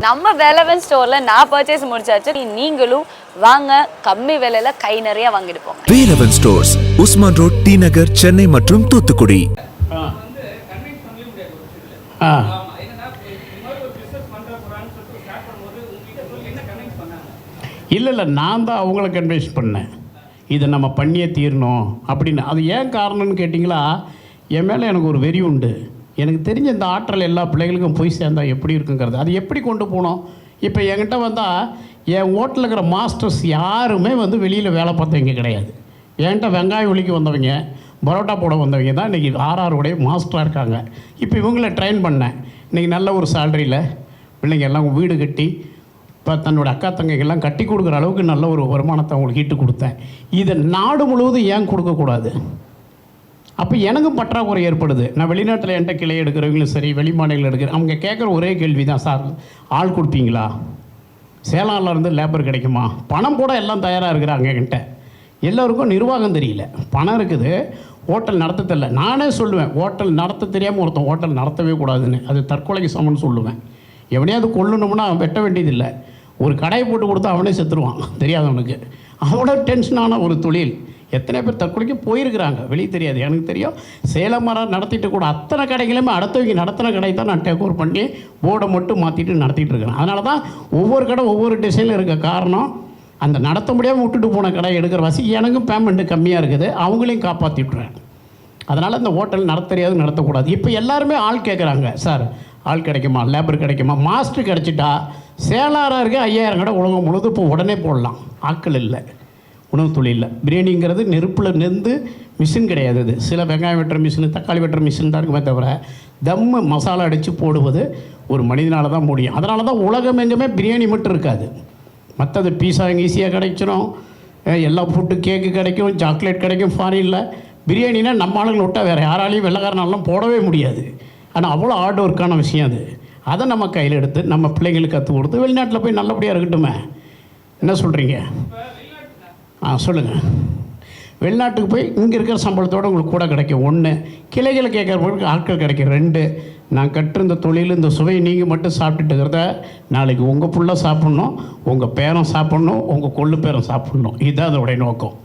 நம்ம வேலவன் ஸ்டோர்ல நான் பர்ச்சேஸ் முடிச்சாச்சு. நீங்களும் வாங்க கம்மி விலையில கை நிறைய வாங்கிட்டு போங்க. Velavan stores Usman road T Nagar Chennai மற்றும் தூத்துக்குடி. ஆ. ஆ. இல்லை இல்லை நான் தான் அவங்கள கன்வின்ஸ் பண்ணேன். இதை நம்ம பண்ணியே தீரணும் அப்படின்னு. அது ஏன் காரணம்னு கேட்டிங்களா? என் மேலே எனக்கு ஒரு வெறி உண்டு. எனக்கு தெரிஞ்ச இந்த ஆற்றல் எல்லா பிள்ளைகளுக்கும் போய் சேர்ந்தா எப்படி இருக்குங்கிறது. அது எப்படி கொண்டு போனோம்? இப்போ என்கிட்ட வந்தால் என் ஓட்டில் இருக்கிற மாஸ்டர்ஸ் யாருமே வந்து வெளியில் வேலை பார்த்தவங்க கிடையாது. என்கிட்ட வெங்காயம் ஒலிக்கு வந்தவங்க பரோட்டா போட வந்தவங்க தான் இன்றைக்கி ஆர்ஆருடைய மாஸ்டராக இருக்காங்க. இப்போ இவங்கள ட்ரெயின் பண்ணேன். இன்றைக்கி நல்ல ஒரு சேலரியில் பிள்ளைங்க எல்லாம் வீடு கட்டி இப்போ தன்னோட அக்கா தங்கைகள்லாம் கட்டி கொடுக்குற அளவுக்கு நல்ல ஒரு வருமானத்தை அவங்களுக்கு ஈட்டு கொடுத்தேன். இதை நாடு முழுவதும் ஏன் கொடுக்கக்கூடாது அப்போ எனக்கும் பற்றாக்குறை ஏற்படுது. நான் வெளிநாட்டில் என்கிட்ட கிளை எடுக்கிறவங்களும் சரி வெளி எடுக்கிற அவங்க கேட்குற ஒரே கேள்வி தான் சார் ஆள் கொடுப்பீங்களா? சேலாம்ல இருந்து லேபர் கிடைக்குமா? பணம் கூட எல்லாம் தயாராக இருக்கிறாங்க என்கிட்ட. எல்லோருக்கும் நிர்வாகம் தெரியல. பணம் இருக்குது. ஹோட்டல் நடத்த தெரியல. நானே சொல்லுவேன் ஹோட்டல் நடத்த தெரியாமல் ஒருத்தன் ஹோட்டல் நடத்தவே கூடாதுன்னு. அது தற்கொலைக்கு சமம்னு சொல்லுவேன். எவனையாவது கொல்லணும்னா அவன் வெட்ட வேண்டியதில்லை. ஒரு கடையை போட்டு கொடுத்தா அவனே செத்துருவான். தெரியாதவனுக்கு. அவ்வளோ டென்ஷனான ஒரு தொழில். எத்தனை பேர் தற்கொலைக்கு போயிருக்கிறாங்க? வெளியே தெரியாது. எனக்கு தெரியும் சேலம் மரம் நடத்திட்டு கூட அத்தனை கடைகளுமே அடுத்தவங்க நடத்தின கடை தான் நான் டேக் ஓவர் பண்ணி போர்டை மட்டும் மாற்றிட்டு நடத்திட்டு இருக்கிறேன் அதனால தான் ஒவ்வொரு கடை ஒவ்வொரு டிசைனில் இருக்க காரணம் அந்த நடத்த முடியாமல் விட்டுட்டு போன கடை எடுக்கிற வசதி எனக்கும் பேமெண்ட்டு கம்மியாக இருக்குது. அவங்களையும் காப்பாற்றிட்டுறேன் அதனால் இந்த ஹோட்டல் நடத்த தெரியாது நடத்தக்கூடாது. இப்போ எல்லாருமே ஆள் கேட்குறாங்க சார் ஆள் கிடைக்குமா? லேபர் கிடைக்குமா? மாஸ்டர் கிடச்சிட்டா சேலாராக இருக்க ஐயாயிரம் கடை உலகம் முழுது இப்போ உடனே போடலாம். ஆட்கள் இல்லை. உணவு தொழிலில் பிரியாணிங்கிறது நெருப்பில் நெந்து மிஷின் கிடையாது அது. சில வெங்காயம் வெட்டுற மிஷின் தக்காளி வெட்டுற மிஷின் தான் இருக்குமே தவிர தம்மு மசாலா அடித்து போடுவது ஒரு மனிதனால் தான் முடியும். அதனால தான் உலகம் எங்குமே பிரியாணி மட்டும் இருக்காது. மற்றது பீஸா இங்கே ஈஸியாக கிடைச்சிரும். எல்லா ஃபுட்டு கேக்கு கிடைக்கும் சாக்லேட் கிடைக்கும் ஃபாரினில் பிரியாணினா நம்ம ஆளுங்களை விட்டால் வேறு யாராலையும் வெள்ளைக்காரனாலும் போடவே முடியாது. ஆனால் அவ்வளோ ஹார்ட் ஒர்க்கான விஷயம் அது. அதை நம்ம கையில் எடுத்து நம்ம பிள்ளைங்களுக்கு கற்றுக் கொடுத்து வெளிநாட்டில் போய் நல்லபடியாக இருக்கட்டுமே. என்ன சொல்கிறீங்க ஆ சொல்லுங்கள் வெளிநாட்டுக்கு போய் இங்கே இருக்கிற சம்பளத்தோடு உங்களுக்கு கூட கிடைக்கும். ஒன்று கிளைகளை கேட்குறவங்களுக்கு ஆட்கள் கிடைக்கும். ரெண்டு நான் கற்றிருந்த தொழில் இந்த சுவையை நீங்கள் மட்டும் சாப்பிட்டுட்டு இருக்கிறத நாளைக்கு உங்கள் புள்ள சாப்பிட்ணும் உங்கள் பேரம் சாப்பிட்ணும் உங்கள் கொள்ளு பேரம் சாப்பிட்ணும். இதுதான் அதோடைய நோக்கம்.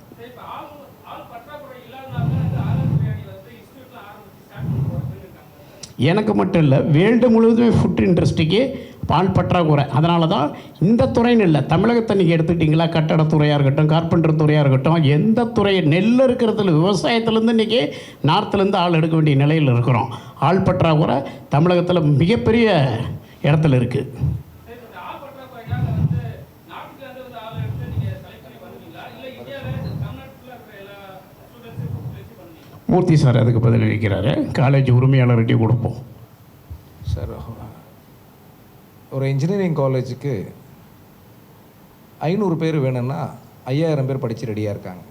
எனக்கு மட்டும் இல்லை வேர்ல்டு முழுவதுமே ஃபுட் இண்டஸ்ட்ரிக்கு பால் பற்றாக்குறை. அதனால தான் இந்த துறைன்னு இல்லை. தமிழகத்தை நீங்கள் எடுத்துக்கிட்டிங்களா? கட்டடத்துறையாக இருக்கட்டும் கார்பெண்டர் துறையாக இருக்கட்டும் எந்த துறை? நெல் இருக்கிறதுல விவசாயத்துலேருந்து இன்றைக்கி நார்த்துலேருந்து ஆள் எடுக்க வேண்டிய நிலையில் இருக்கிறோம். ஆள் பற்றாக்குறை தமிழகத்தில் மிகப்பெரிய இடத்துல இருக்குது மூர்த்தி சார் அதுக்கு பதில் அளிக்கிறாரு காலேஜ் உரிமையாளர்கிட்டையும் கொடுப்போம். சார் ஒரு இன்ஜினியரிங் காலேஜுக்கு ஐநூறு பேர் வேணும்னா ஐயாயிரம் பேர் படித்து ரெடியாக இருக்காங்க.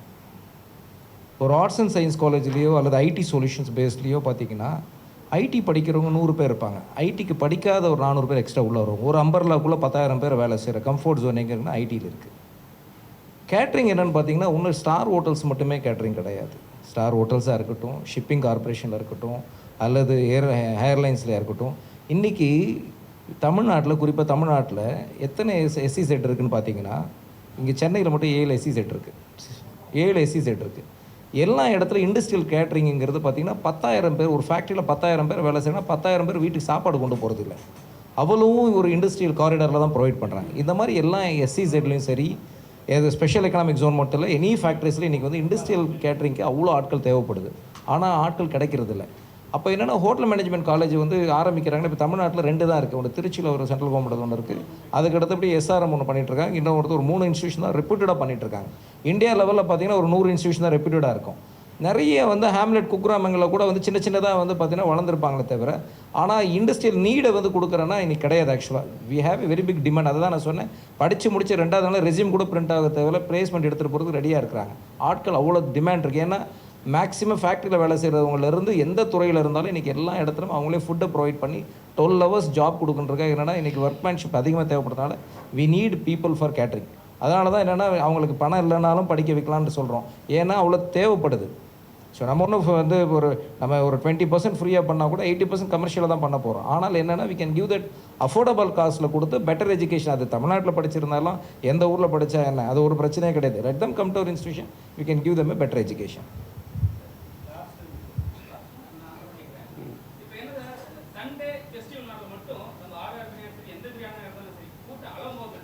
ஒரு ஆர்ட்ஸ் அண்ட் சயின்ஸ் காலேஜ்லேயோ அல்லது ஐடி சொல்யூஷன்ஸ் பேஸ்லேயோ பார்த்தீங்கன்னா ஐடி படிக்கிறவங்க நூறு பேர் இருப்பாங்க. ஐடிக்கு படிக்காத ஒரு நானூறு பேர் எக்ஸ்ட்ரா உள்ளே வரும் ஒரு அம்பர்லாக்குள்ளே பத்தாயிரம் பேர் வேலை செய்கிற கம்ஃபர்ட் ஜோன் எங்கே இருக்குன்னா ஐடியில் இருக்குது கேட்ரிங் என்னென்னு பார்த்தீங்கன்னா ஒன்றும் ஸ்டார் ஹோட்டல்ஸ் மட்டுமே கேட்ரிங் கிடையாது. ஸ்டார் ஹோட்டல்ஸாக இருக்கட்டும் ஷிப்பிங் கார்பரேஷனில் இருக்கட்டும் அல்லது ஏர் ஏர்லைன்ஸில் இருக்கட்டும் இன்றைக்கி தமிழ்நாட்டில் குறிப்பாக தமிழ்நாட்டில் எத்தனை எஸ் எஸ்சி செட் இருக்குதுன்னு பார்த்தீங்கன்னா இங்கே சென்னையில் மட்டும் ஏழு எஸ்சி செட் இருக்குது ஏழு எஸ்சி செட் இருக்குது எல்லா இடத்துல இண்டஸ்ட்ரியல் கேட்ரிங்கிறது பார்த்தீங்கன்னா பத்தாயிரம் பேர் ஒரு ஃபேக்ட்ரியில் பத்தாயிரம் பேர் வேலை செய்யணும் பத்தாயிரம் பேர் வீட்டுக்கு சாப்பாடு கொண்டு போகிறது இல்லை. அவ்வளவும் ஒரு இண்டஸ்ட்ரியல் காரிடாரில் தான் ப்ரொவைட் பண்ணுறாங்க இந்த மாதிரி எல்லா எஸ்சி செட்லேயும் சரி ஏது ஸ்பெஷல் எக்கனாமிக் ஜோன் மட்டும் இல்லை எனி ஃபேக்ட்ரிஸில் இன்றைக்கி வந்து இண்டஸ்ட்ரியல் கேட்ரிங்க்கு அவ்வளோ ஆட்கள் தேவைப்படுது. ஆனால் ஆட்கள் கிடைக்கிறது இல்லை. அப்போ என்னென்னா ஹோட்டல் மேனேஜ்மெண்ட் காலேஜ் வந்து ஆரம்பிக்கிறாங்க. இப்போ தமிழ்நாட்டில் ரெண்டு தான் இருக்குது ஒன்று திருச்சியில் ஒரு சென்ட்ரல் கவர்மெண்ட் ஒன்று இருக்குது அதுக்கு அடுத்தபடி எஸ்ஆர்எம் ஒன்று பண்ணிட்டு இருக்காங்க. இன்னொருத்தர் ஒரு மூணு இன்ஸ்டியூஷன் தான் ரெப்யூட்டடாக பண்ணிட்டு இருக்காங்க. இந்தியா லெவலில் பார்த்தீங்கன்னா ஒரு நூறு இன்ஸ்டியூஷன் தான் ரெப்யூட்டடாக இருக்கும். நிறைய வந்து ஹேம்லெட் குக்கிராமங்களில் கூட வந்து சின்ன சின்னதாக வந்து பார்த்தீங்கன்னா வளர்ந்துருப்பாங்களே தவிர ஆனால் இண்டஸ்ட்ரியல் நீடை வந்து கொடுக்குறேன்னா இன்னைக்கு கிடையாது ஆக்சுவலாக we have a very big demand அதை தான் நான் சொன்னேன். படித்து முடிச்சு ரெண்டாவது நாள் ரெசியூம் கூட பிரிண்ட் ஆக தேவையில்ல. பிளேஸ்மெண்ட் எடுத்துகிட்டு போகிறதுக்கு ரெடியாக இருக்கிறாங்க. ஆட்கள் அவ்வளோ டிமாண்ட் இருக்குது ஏன்னா மேக்ஸிமம் ஃபேக்ட்ரியில் வேலை செய்கிறவங்கலேருந்து எந்த துறையில் இருந்தாலும் இன்றைக்கி எல்லா இடத்துலையும் அவங்களே ஃபுட்டை ப்ரொவைட் பண்ணி டுவெல் ஹவர்ஸ் ஜாப் கொடுக்குன்றக்காக என்னென்னா இன்றைக்கி ஒர்க்மேன்ஷிப் அதிகமாக தேவைப்படுறதுனால we need people for catering அதனால தான் என்னென்னா அவங்களுக்கு பணம் இல்லைனாலும் படிக்க வைக்கலான்னு சொல்கிறோம் ஏன்னா அவ்வளோ தேவைப்படுது. ஸோ நம்ம ஒன்றும் வந்து ஒரு நம்ம ஒரு டுவெண்ட்டி பர்சன்ட் ஃப்ரீயாக பண்ணால் கூட எயிட்டி பர்சன்ட் கமர்ஷியலாக தான் பண்ண போகிறோம் ஆனால் என்னென்னா we can give that affordable காஸ்ட்டில் கொடுத்து பெட்டர் எஜுகேஷன் அது தமிழ்நாட்டில் படிச்சிருந்தாலும் எந்த ஊரில் படித்தா என்ன? அது ஒரு பிரச்சனையே கிடையாது. லெட் தம் கம் டு ஒரு institution we can give them a better education இப்போ என்ன சண்டே ஃபெஸ்டிவல் நாளில் மட்டும் நம்ம ஆதார் பிரியாணி எந்த பிரியாணியாக இருந்தாலும் சரி கூட்டம் அளம்போது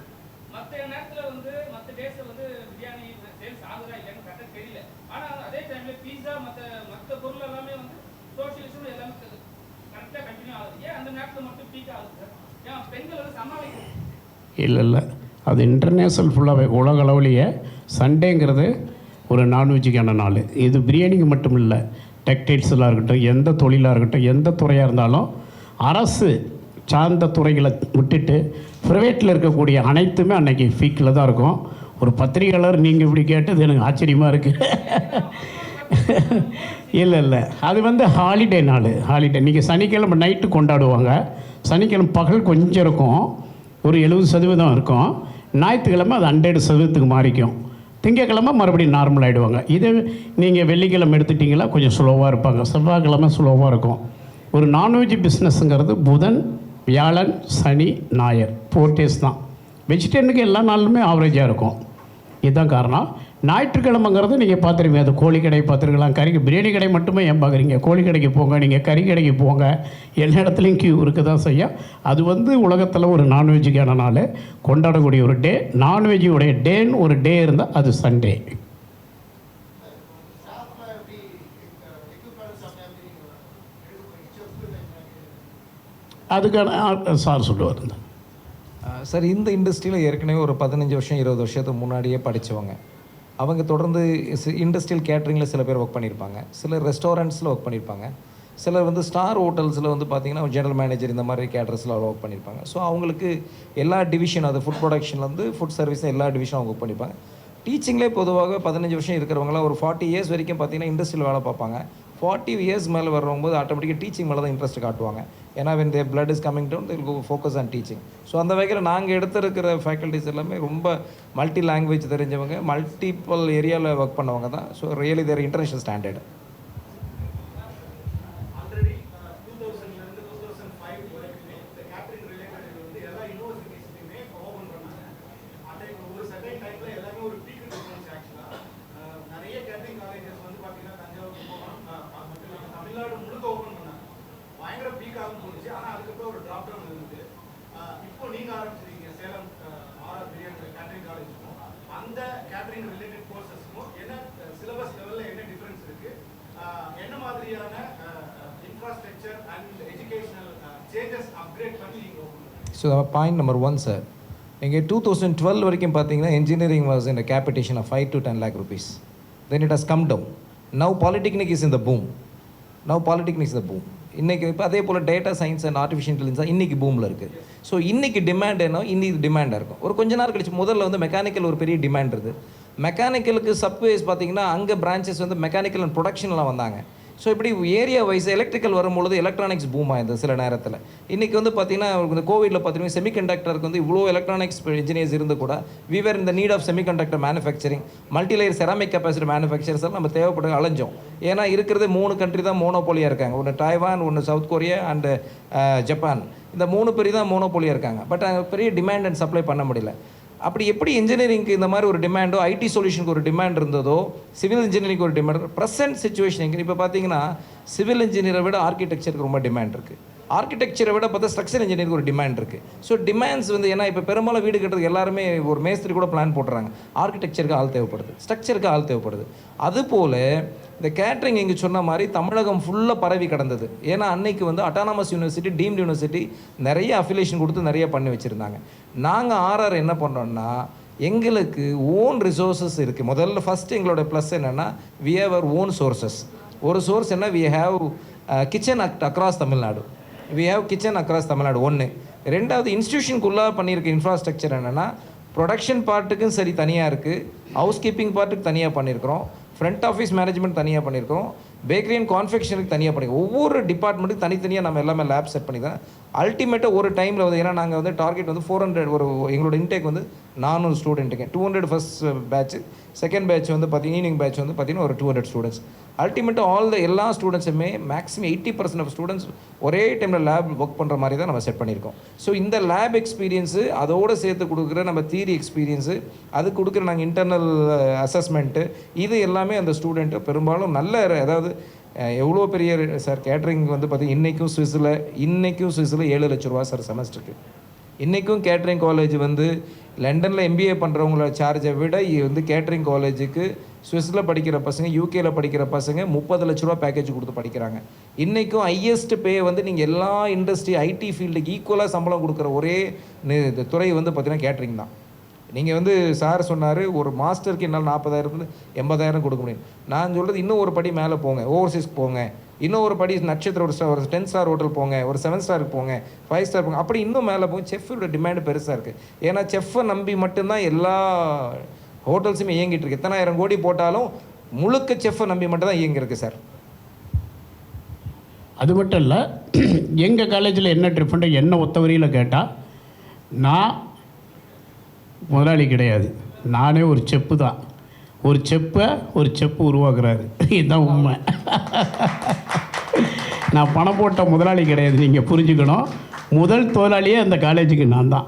மற்ற நேரத்தில் வந்து மற்ற டேஸில் வந்து பிரியாணி சேல்ஸ் ஆகுதா இல்லைன்னு கரெக்டாக தெரியல. ஆனால் அதே டைமில் பீஸா மற்ற மற்ற பொருள் எல்லாமே வந்து சோஷியலிஸ்டும் எல்லாமே கரெக்டாக கண்டினியூ ஆகுது. ஏன் அந்த நேரத்தில் மட்டும் பீக் ஆகுது சார் ஏன் பெண்கள் வந்து சமாளிக்கணும். இல்லை இல்லை. அது இன்டர்நேஷ்னல் ஃபுல்லாகவே உலக அளவுலேயே சண்டேங்கிறது ஒரு நான்வெஜ்ஜுக்கான நாள். இது பிரியாணிக்கு மட்டும் இல்லை டெக்டைல்ஸில் இருக்கட்டும் எந்த தொழிலாக இருக்கட்டும் எந்த துறையாக இருந்தாலும் அரசு சார்ந்த துறைகளை விட்டுட்டு ப்ரைவேட்டில் இருக்கக்கூடிய அனைத்துமே அன்றைக்கி ஃபீக்கில் தான் இருக்கும். ஒரு பத்திரிகையாளர் நீங்கள் இப்படி கேட்டது எனக்கு ஆச்சரியமாக இருக்குது இல்லை இல்லை. அது வந்து ஹாலிடே நாள். ஹாலிடே நீங்கள் சனிக்கிழமை நைட்டு கொண்டாடுவாங்க. சனிக்கிழமை பகல் கொஞ்சம் இருக்கும். ஒரு எழுபது சதவீதம் இருக்கும். ஞாயிற்றுக்கிழமை அது ஹண்ட்ரட் சதவீதத்துக்கு மாறிக்கும். திங்கக்கிழமை மறுபடியும் நார்மல் ஆகிடுவாங்க இதே நீங்கள் வெள்ளிக்கிழமை எடுத்துட்டிங்களா கொஞ்சம் ஸ்லோவாக இருப்பாங்க. செவ்வாய்க்கிழமை ஸ்லோவாக இருக்கும். ஒரு நான்வெஜ் பிஸ்னஸ்ங்கிறது புதன் வியாழன் சனி ஞாயர் ஃபோர் டேஸ் தான். வெஜிடேரியனுக்கு எல்லா நாளுமே ஆவரேஜாக இருக்கும். இதுதான் காரணம். ஞாயிற்றுக்கிழமைங்கிறது நீங்கள் பார்த்துருவீங்க அது கோழி கடை பார்த்துருக்கலாம். கறி பிரியாணி கடை மட்டுமே ஏன் பார்க்குறீங்க? கோழி கடைக்கு போங்க நீங்கள் கறி கடைக்கு போங்க. எல்லா இடத்துலையும் கியூ இருக்குது தான் செய்யும். அது வந்து உலகத்தில் ஒரு நான்வெஜ்ஜுக்கான நாள். கொண்டாடக்கூடிய ஒரு டே நான்வெஜ்ஜுடைய டேன்னு ஒரு டே இருந்தால் அது சண்டே அதுக்கான சார் சொல்லுவார். இந்த சார் இந்த இண்டஸ்ட்ரியில் ஏற்கனவே ஒரு பதினஞ்சு வருஷம் இருபது வருஷத்துக்கு முன்னாடியே படித்தவங்க அவங்க தொடர்ந்து இண்டஸ்ட்ரியல் கேட்ரிங்கில் சில பேர் ஒர்க் பண்ணியிருப்பாங்க சிலர் ரெஸ்டாரண்ட்ஸில் ஒர்க் பண்ணியிருப்பாங்க சிலர் வந்து ஸ்டார் ஹோட்டல்ஸில் வந்து பார்த்தீங்கன்னா ஜெனரல் மேனேஜர் இந்த மாதிரி கேட்டர்ஸில் ஒர்க் பண்ணியிருப்பாங்க ஸோ அவங்களுக்கு எல்லா டிவிஷன் அது ஃபுட் ப்ரொடக்ஷன்லேருந்து ஃபுட் சர்வீஸ் எல்லா டிவிஷனும் அவங்க ஒர்க் பண்ணியிருப்பாங்க டீச்சிங்லேயே பொதுவாக பதினஞ்சு வருஷம் இருக்கிறவங்களாம் ஒரு ஃபார்ட்டி இயர்ஸ் வரைக்கும் பார்த்தீங்கன்னா இண்டஸ்ட்ரியில் வேலை பார்ப்பாங்க. ஃபார்ட்டி இயர்ஸ் மேலே வரும்போது ஆட்டோமேட்டிக்காக டீச்சிங் மேலே தான் இன்ட்ரெஸ்ட் காட்டுவாங்க. ஏன்னா when the blood is coming down till go focus on so அந்த வகையில் நாங்கள் எடுத்திருக்கிற ஃபேக்கல்ட்டிஸ் எல்லாமே ரொம்ப மல்டி லாங்குவேஜ் தெரிஞ்சவங்க மல்டிபிள் ஏரியாவில் ஒர்க் பண்ணவங்க தான் so really their international standard already two தௌசண்ட்லேருந்து டூ தௌசண்ட் ஃபைவ் வரைக்குமே இந்த கேட்ரிங் ரிலேட்டட் வந்து எல்லா யூனிவர்சிட்டிஸ்லையுமே ஓப்பன் பண்ணாங்க அந்த ஒரு செகண்ட் டைமில் எல்லாமே ஒரு பீக் டிஃபரன்ஸ் ஆக்சுவலாக நிறைய கேட்ரிங் காலேஜஸ் வந்து பார்த்தீங்கன்னா தஞ்சாவூர் கும்பகோணம் அஹ், அது மட்டும் இல்லாமல் தமிழ்நாடு முழுக்க ஓப்பன் பண்ணாங்க பயங்கர பீக் ஆகும் போச்சு ஆனால் அதுக்கப்புறம் ஒரு ட்ராப் டவுன் இருந்தது அஹ், இப்போ நீங்கள் ஆரம்பிச்சிருக்கீங்க சேலம் ஆர்ஆர் பிரியாணி கேட்ரிங் காலேஜுக்கும் அந்த கேட்ரிங் ரிலேட்டட் கோர்சஸ்க்கும் என்ன சிலபஸ் லெவலில் என்ன டிஃப்ரென்ஸ் இருக்குது என்ன மாதிரியான infrastructure and educational changes upgrade பண்ணி நீங்கள் open so point number one sir இங்கே டூ தௌசண்ட் டுவெல் வரைக்கும் பார்த்தீங்கன்னா was in a capitation of five to ten lakh rupees then it has come down now polytechnic is the boom. Now polytechnic is the boom இன்றைக்கி இப்போ அதே போல் data science and artificial intelligence இன்றைக்கி பூமில் இருக்குது so இன்றைக்கி demand என்ன? இன்னைக்கு டிமாண்டாக இருக்கும். ஒரு கொஞ்ச நேரம் கழிச்சு முதல்ல வந்து மெக்கானிக்கல் ஒரு பெரிய டிமாண்ட் இருக்குது மெக்கானிக்கலுக்கு சப்வேஸ் பார்த்தீங்கன்னா அங்கே பிரான்ச்சஸ் வந்து மெக்கானிக்கல் அண்ட் ப்ரொடக்ஷன்லாம் வந்தாங்க. ஸோ இப்படி ஏரியா வைஸ் எலக்ட்ரிக்கல் வரும்பொழுது எலக்ட்ரானிக்ஸ் பூம் ஆயிருந்தது சில நேரத்தில். இன்றைக்கி வந்து பார்த்தீங்கன்னா இந்த கோவிடில் பார்த்தீங்கன்னா செமிகண்டக்டருக்கு வந்து இவ்வளோ எலக்ட்ரானிக்ஸ் இன்ஜினியர்ஸ் இருந்து கூட விவர் இந்த need of semiconductor manufacturing multilayer ceramic capacity manufacturers எல்லாம் நம்ம தேவைப்பட்டு அலைஞ்சோம் ஏன்னா இருக்கிறது மூணு கண்ட்ரி தான் மோனோபோலியாக இருக்காங்க. ஒன்று டைவான் ஒன்று சவுத் கொரியா அண்டு ஜப்பான் இந்த மூணு பேர் தான் மோனோபோலியாக இருக்காங்க. பட் பெரிய டிமாண்ட் அண்ட் சப்ளை பண்ண முடியல. அப்படி எப்படி இன்ஜினியரிங்க்கு இந்த மாதிரி ஒரு டிமாண்டோ ஐடி சொல்யூஷனுக்கு ஒரு டிமாண்ட் இருந்ததோ சிவில் இன்ஜினியரிங் ஒரு டிமாண்ட் ப்ரெசென்ட் சுச்சுவேஷன் எங்கே இப்போ பார்த்தீங்கன்னா சிவில் இன்ஜினியரை விட ஆர்கிடெக்சருக்கு ரொம்ப டிமாண்ட் இருக்குது ஆர்கிடெக்சரை விட பார்த்தா ஸ்ட்ரக்சர் இன்ஜினியருக்கு ஒரு டிமாண்ட் இருக்குது ஸோ டிமாண்ட்ஸ் வந்து ஏன்னா இப்போ பெரும்பாலும் வீடு கட்டுறதுக்கு எல்லாருமே ஒரு மேஸ்திரி கூட பிளான் போடுறாங்க ஆர்கிடெக்சருக்கு ஆள் தேவைப்படுது. ஸ்ட்ரக்சருக்கு ஆள் தேவைப்படுது. அதுபோல் இந்த கேட்ரிங் இங்கே சொன்ன மாதிரி தமிழகம் ஃபுல்லாக பரவி கிடந்தது. ஏன்னா அன்னைக்கு வந்து அட்டானமஸ் யூனிவர்சிட்டி டீம்டு யூனிவர்சிட்டி நிறைய அஃபிலேஷன் கொடுத்து நிறைய பண்ணி வச்சுருந்தாங்க. நாங்கள் ஆர்ஆர் என்ன பண்ணோம்னா எங்களுக்கு ஓன் ரிசோர்ஸஸ் இருக்குது முதல்ல ஃபஸ்ட்டு எங்களோட ப்ளஸ் என்னென்னா we have our own sources ஒரு சோர்ஸ் என்ன? We have kitchen across Tamil Nadu we have kitchen across Tamil Nadu ஒன்று ரெண்டாவது இன்ஸ்டியூஷனுக்குள்ளாக பண்ணியிருக்க இன்ஃப்ராஸ்ட்ரக்சர் என்னென்னா ப்ரொடக்ஷன் பார்ட்டுக்கும் சரி தனியாக இருக்குது ஹவுஸ் கீப்பிங் பார்ட்டுக்கு தனியாக பண்ணியிருக்கிறோம் ஃப்ரண்ட் ஆஃபீஸ் மேனேஜ்மெண்ட் தனியாக பண்ணியிருக்கிறோம் பேக்கரி அண்ட் கான்ஃபெக்ஷனுக்கு தனியாக பண்ணி ஒவ்வொரு டிபார்ட்மெண்ட்டுக்கு தனித்தனியாக நம்ம எல்லாமே லேப் செட் பண்ணி தான். அல்டிமேட்டாக ஒரு டைமில் வந்து ஏன்னா நாங்கள் வந்து டார்கெட் வந்து ஃபோர் ஹண்ட்ரட் ஒரு எங்களோட இன்டேக் வந்து நானூறு ஸ்டூடெண்ட்டுங்க two hundred first batch second batch வந்து பார்த்தீங்கன்னா ஈவினிங் பேட்ச் வந்து பார்த்தீங்கன்னா ஒரு டூ ஹண்ட்ரட் ஸ்டூடெண்ட்ஸ் அல்டிமேட்டாக ஆல் த எல்லா ஸ்டூடெண்ட்ஸுமே maximum eighty percent of students ஒரே டைமில் லேப் ஒர்க் பண்ணுற மாதிரி தான் நம்ம செட் பண்ணியிருக்கோம். ஸோ இந்த லேப் எக்ஸ்பீரியன்ஸு அதோடு சேர்த்து கொடுக்குற நம்ம தியரி எக்ஸ்பீரியன்ஸு அது கொடுக்குற நாங்கள் இன்டர்னல் அசஸ்மெண்ட்டு இது எல்லாமே அந்த ஸ்டூடெண்ட்டு பெரும்பாலும் நல்ல அதாவது எவ்வளோ பெரிய சார் கேட்ரிங் வந்து பார்த்தீங்கன்னா இன்றைக்கும் சுவிஸில் இன்றைக்கும் சுவிஸில் ஏழு லட்ச ரூபா சார் செமஸ்டருக்கு இன்றைக்கும் கேட்ரிங் காலேஜ் வந்து லண்டனில் எம்பிஏ பண்ணுறவங்கள சார்ஜை விட இ- வந்து கேட்ரிங் காலேஜுக்கு சுவிஸில் படிக்கிற பசங்க யூகேயில் படிக்கிற பசங்க முப்பது லட்ச ரூபா பேக்கேஜ் கொடுத்து படிக்கிறாங்க. இன்றைக்கும் ஹையஸ்ட் பே வந்து நீங்கள் எல்லா இண்டஸ்ட்ரி ஐடி ஃபீல்டுக்கு ஈக்குவலாக சம்பளம் கொடுக்குற ஒரே இந்த துறை வந்து பார்த்திங்கன்னா கேட்ரிங் தான். நீங்கள் வந்து சார் சொன்னார் ஒரு மாஸ்டருக்கு என்னால் நாற்பதாயிரத்துலேருந்து எண்பதாயிரம் கொடுக்க முடியும். நான் சொல்கிறது இன்னும் ஒரு படி மேலே போங்க ஓவர்சீஸ்க்கு போங்க. இன்னும் ஒரு படி நட்சத்திரம் ஒரு ஸ்டார் ஒரு டென் ஸ்டார் ஹோட்டல் போங்க ஒரு செவன் ஸ்டாருக்கு போங்க ஃபைவ் ஸ்டார் போங்க. அப்படி இன்னும் மேலே போங்க செஃப்போட டிமாண்ட் பெருசாக இருக்குது ஏன்னா செஃப்பை நம்பி மட்டும்தான் எல்லா ஹோட்டல்ஸுமே இயங்கிட்டு இருக்கு. எத்தனாயிரம் கோடி போட்டாலும் முழுக்க செஃப்பை நம்பி மட்டும் தான் சார் அது மட்டும் இல்லை எங்கள் காலேஜில் என்ன டிஃப்ரெண்ட்டு என்ன ஒத்தவரியில் கேட்டால் நான் முதலாளி கிடையாது. நானே ஒரு செப்பு தான். ஒரு செப்பை ஒரு செப்பு உருவாக்குறாரு. இதுதான் உண்மை. நான் பணம் போட்ட முதலாளி கிடையாது நீங்கள் புரிஞ்சுக்கணும். முதல் தொழிலாளியே அந்த காலேஜுக்கு நான் தான்.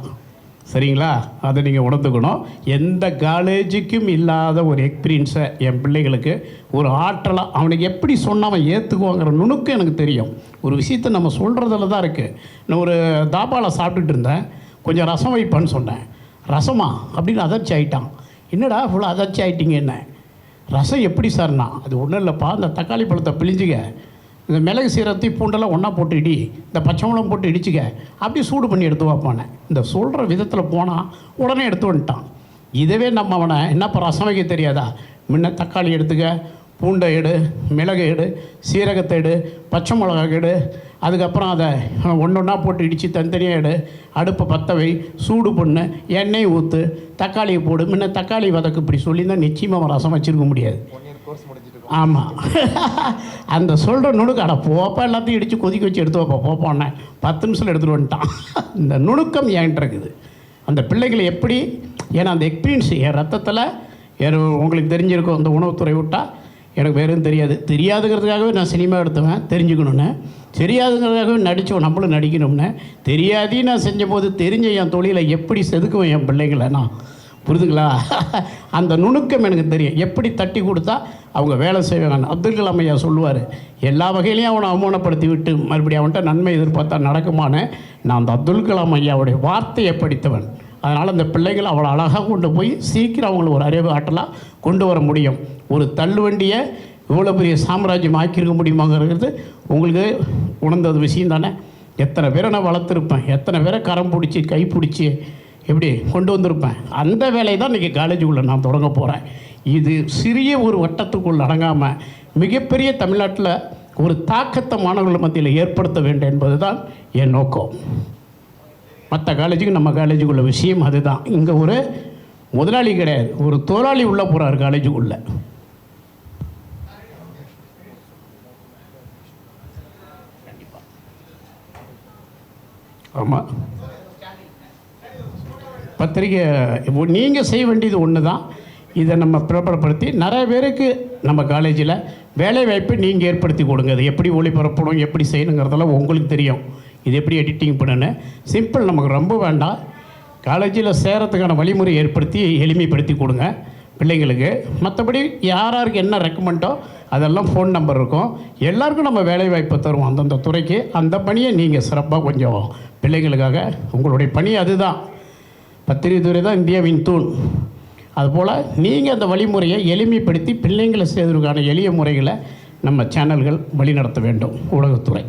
சரிங்களா? அதை நீங்கள் உணர்ந்துக்கணும். எந்த காலேஜுக்கும் இல்லாத ஒரு எக்ஸ்பீரியன்ஸை என் பிள்ளைகளுக்கு ஒரு ஆற்றலாக அவனுக்கு எப்படி சொன்னால் அவன் ஏற்றுக்குவாங்கிற நுணுக்கம் எனக்கு தெரியும். ஒரு விஷயத்தை நம்ம சொல்கிறதுல தான் இருக்குது நான் ஒரு தாபாவில் சாப்பிட்டுட்டு இருந்தேன். கொஞ்சம் ரசம் வைப்பான்னு சொன்னேன். ரசமா? அப்படின்னு அதிர்ச்சி ஆகிட்டான் என்னடா இவ்வளோ அதிர்ச்சி ஆகிட்டீங்க என்ன? ரசம் எப்படி சார்னா அது ஒன்றும் இல்லைப்பா இந்த தக்காளி பழத்தை பிழிஞ்சுக்க. இந்த மிளகு சீரத்தை பூண்டெல்லாம் ஒன்றா போட்டு இடி இந்த பச்சை மிளகம் போட்டு இடிச்சுக்க அப்படியே சூடு பண்ணி எடுத்து வைப்பானே இந்த சொல்கிற விதத்தில் போனால் உடனே எடுத்து வந்துட்டான். இதுவே நம்ம அவனை என்னப்பா ரசம் வைக்க தெரியாதா? முன்ன தக்காளி எடுத்துக்க பூண்டை எடு மிளகு எடு சீரகத்தை எடு பச்சை மிளகா எடு அதுக்கப்புறம் அதை ஒன்று ஒன்றா போட்டு இடித்து தனித்தனியாக எடு அடுப்பை பற்ற வை சூடு பண்ணு எண்ணெய் ஊற்று தக்காளியை போடு. முன்ன தக்காளி வதக்கு இப்படி சொல்லி தான் நிச்சயமாக அவன் ரசம் வச்சுருக்க முடியாது. ஆமாம் அந்த சொல்கிற நுணுக்கம் அட போப்பா எல்லாத்தையும் இடித்து கொதிக்க வச்சு எடுத்து வைப்பா போப்பான்னே பத்து நிமிஷத்தில் எடுத்துகிட்டு வந்துட்டான். இந்த நுணுக்கம் என்கிட்ட இருக்குது? அந்த பிள்ளைகளை எப்படி ஏன்னா அந்த எக்ஸ்பீரியன்ஸ் என் ரத்தத்தில் வேறு உங்களுக்கு தெரிஞ்சிருக்கும் அந்த உணவுத்துறை விட்டால் எனக்கு வேறு தெரியாது. தெரியாதுங்கிறதுக்காகவே நான் சினிமா எடுத்துவேன் தெரிஞ்சுக்கணுன்னு தெரியாதுங்கிறதுக்காகவே நடித்தோம் நம்மளும் நடிக்கணும்னு. தெரியாதையும் நான் செஞ்சபோது தெரிஞ்ச என் தொழிலை எப்படி செதுக்குவேன் என் பிள்ளைங்களை நான்? புரிதுங்களா? அந்த நுணுக்கம் எனக்கு தெரியும். எப்படி தட்டி கொடுத்தா அவங்க வேலை செய்வாங்க அப்துல் கலாம் ஐயா சொல்லுவார் எல்லா வகையிலையும் அவனை அவமானப்படுத்தி விட்டு மறுபடியும் அவன்கிட்ட நன்மை எதிர்பார்த்தா நடக்குமான்னு நான் அந்த அப்துல் கலாம் ஐயாவுடைய வார்த்தையை படித்தவன். அதனால் அந்த பிள்ளைகள் அவ்வளோ அழகாக கொண்டு போய் சீக்கிரம் அவங்கள ஒரு அறிவு ஆற்றலாக கொண்டு வர முடியும். ஒரு தள்ளுவண்டியை இவ்வளோ பெரிய சாம்ராஜ்யம் ஆக்கியிருக்க முடியுமாங்கிறது உங்களுக்கு உணர்ந்தது விஷயம் தானே? எத்தனை பேரை நான் வளர்த்துருப்பேன் எத்தனை பேரை கரம் பிடிச்சி கை பிடிச்சி எப்படி கொண்டு வந்திருப்பேன்? அந்த வேலையை தான் இன்றைக்கி காலேஜுக்குள்ளே நான் தொடங்க போகிறேன் இது சிறிய ஒரு வட்டத்துக்குள் அடங்காமல் மிகப்பெரிய தமிழ்நாட்டில் ஒரு தாக்கத்தை மாணவர்கள் மத்தியில் ஏற்படுத்த வேண்டும் என்பது தான் என் நோக்கம். மற்ற காலேஜுக்கு நம்ம காலேஜுக்குள்ள விஷயம் அதுதான். இங்கே ஒரு முதலாளி கிடையாது. ஒரு தொழிலாளி உள்ளே போகிறார் காலேஜுக்குள்ளே ஆமாம் பத்திரிக்கை நீங்கள் செய்ய வேண்டியது ஒன்று தான் இதை நம்ம பிரபலப்படுத்தி நிறைய பேருக்கு நம்ம காலேஜில் வேலை வாய்ப்பு நீங்கள் ஏற்படுத்தி கொடுங்க. அது எப்படி ஒளிபரப்பணும் எப்படி செய்யணுங்கிறதெல்லாம் உங்களுக்கு தெரியும். இது எப்படி எடிட்டிங் பண்ணணும் சிம்பிள் நமக்கு ரொம்ப வேண்டாம். காலேஜில் சேரத்துக்கான வழிமுறை ஏற்படுத்தி எளிமைப்படுத்தி கொடுங்க பிள்ளைங்களுக்கு. மற்றபடி யார் யாருக்கு என்ன ரெக்கமெண்டோ அதெல்லாம் ஃபோன் நம்பர் இருக்கும். எல்லாருக்கும் நம்ம வேலை வாய்ப்பு தருவோம் அந்தந்த துறைக்கு. அந்த பணியை நீங்கள் சிறப்பாக கொஞ்சம் பிள்ளைங்களுக்காக உங்களுடைய பணி அதுதான். பத்திரிகை துறை தான் இந்தியாவின் தூண். அதுபோல் நீங்கள் அந்த வழிமுறையை எளிமைப்படுத்தி பிள்ளைங்களை செய்வதற்கான எளிய முறைகளை நம்ம சேனல்கள் வழிநடத்த வேண்டும் ஊடகத்துறை